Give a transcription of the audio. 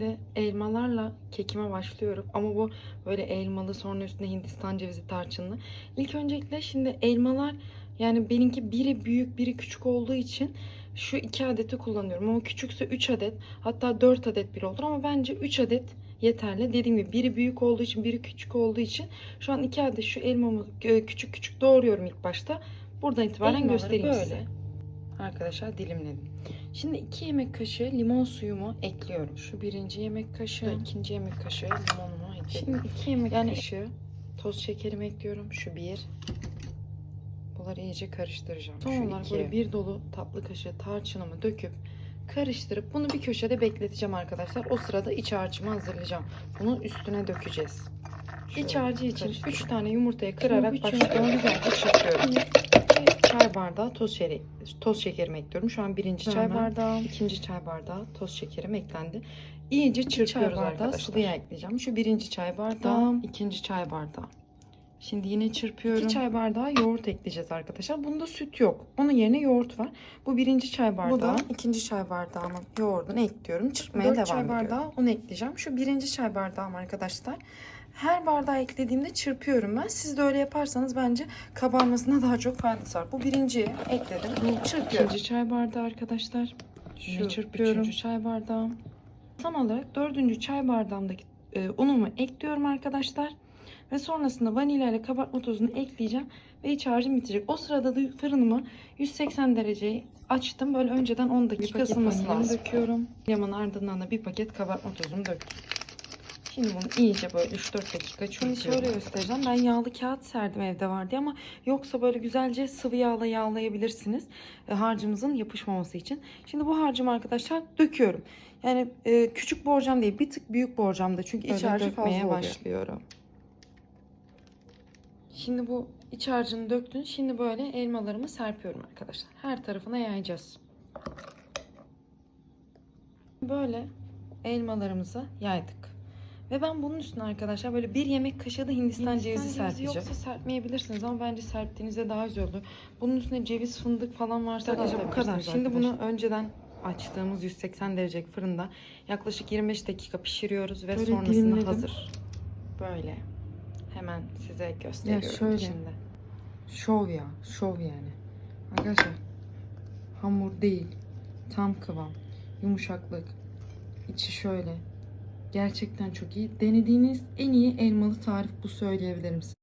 Şimdi elmalarla kekime başlıyorum ama bu böyle elmalı sonra üstüne Hindistan cevizi tarçınlı. İlk öncelikle şimdi elmalar yani benimki biri büyük biri küçük olduğu için şu iki adeti kullanıyorum ama küçükse 3 adet hatta 4 adet bile olur ama bence 3 adet yeterli. Dediğim gibi biri büyük olduğu için biri küçük olduğu için şu an iki adet şu elmamı e, küçük küçük doğruyorum ilk başta. Buradan itibaren Elmaları göstereyim böyle. size. Arkadaşlar dilimledim. Şimdi 2 yemek kaşığı limon suyumu ekliyorum. Şu birinci yemek kaşığı, ikinci yemek kaşığı limonumu ekledim. Şimdi 2 yemek yani kaşığı. toz şekerimi ekliyorum. Şu bir. Bunları iyice karıştıracağım. Son olarak iki. böyle bir dolu tatlı kaşığı tarçınımı döküp karıştırıp bunu bir köşede bekleteceğim arkadaşlar. O sırada iç harcımı hazırlayacağım. Bunu üstüne dökeceğiz. İç Şöyle harcı için karıştırıp. 3 tane yumurtayı kırarak başlıyorum. Güzelce çırpıyorum. Çay bardağı toz, şekeri, toz şekerimi ekliyorum. Şu an birinci çay Tamam. bardağı, ikinci çay bardağı toz şekerim eklendi. İyice çırpıyoruz bardağı arkadaşlar. sıvı Sıvı yağ ekleyeceğim. Şu birinci çay bardağı, ikinci çay bardağı. Şimdi yine çırpıyorum. İki çay bardağı yoğurt ekleyeceğiz arkadaşlar. Bunda süt yok. Onun yerine yoğurt var. Bu birinci çay bardağı. Bu da ikinci çay bardağımın yoğurdunu ekliyorum. Çırpmaya devam çay ediyorum. bardağı onu ekleyeceğim. Şu birinci çay bardağım arkadaşlar. Her bardağı eklediğimde çırpıyorum ben. Siz de öyle yaparsanız bence kabarmasına daha çok faydası var. Bu birinciyi ekledim. Çırpıyorum. İkinci çay bardağı arkadaşlar. Şu Şu çırpıyorum. üçüncü çay bardağım. Son olarak dördüncü çay bardağımdaki e, unumu ekliyorum arkadaşlar. Ve sonrasında vanilya ile kabartma tozunu ekleyeceğim. Ve iç harcım bitecek. O sırada da fırınımı 180 dereceyi açtım. Böyle önceden 10 dakika paket ısınması vanilyamı lazım. döküyorum. Yamanın ardından da bir paket kabartma tozunu döktüm. Şimdi bunu iyice böyle 3-4 dakika Şimdi çırpıyorum. şöyle göstereceğim. Ben yağlı kağıt serdim evde var diye ama yoksa böyle güzelce sıvı yağla yağlayabilirsiniz. E, harcımızın yapışmaması için. Şimdi bu harcımı arkadaşlar döküyorum. Yani e, küçük borcam değil bir tık büyük borcamda çünkü iç Öyle harcı oluyor. başlıyorum. Şimdi bu iç harcını döktün. Şimdi böyle elmalarımı serpiyorum arkadaşlar. Her tarafına yayacağız. Böyle elmalarımızı yaydık. Ve ben bunun üstüne arkadaşlar böyle bir yemek kaşığı da Hindistan, Hindistan cevizi cevizi serpeceğim. yoksa Yoksa serpmeyebilirsiniz ama bence serptiğinizde daha güzel olur. Bunun üstüne ceviz, fındık falan varsa Sadece da bu kadar. Şimdi bunu önceden açtığımız 180 derecelik fırında yaklaşık 25 dakika pişiriyoruz ve Böyle sonrasında dilimledim. hazır. Böyle. Hemen size gösteriyorum şöyle. şimdi. Şov ya, şov yani. Arkadaşlar hamur değil, tam kıvam, yumuşaklık, içi şöyle. Gerçekten çok iyi. Denediğiniz en iyi elmalı tarif bu söyleyebilirim size.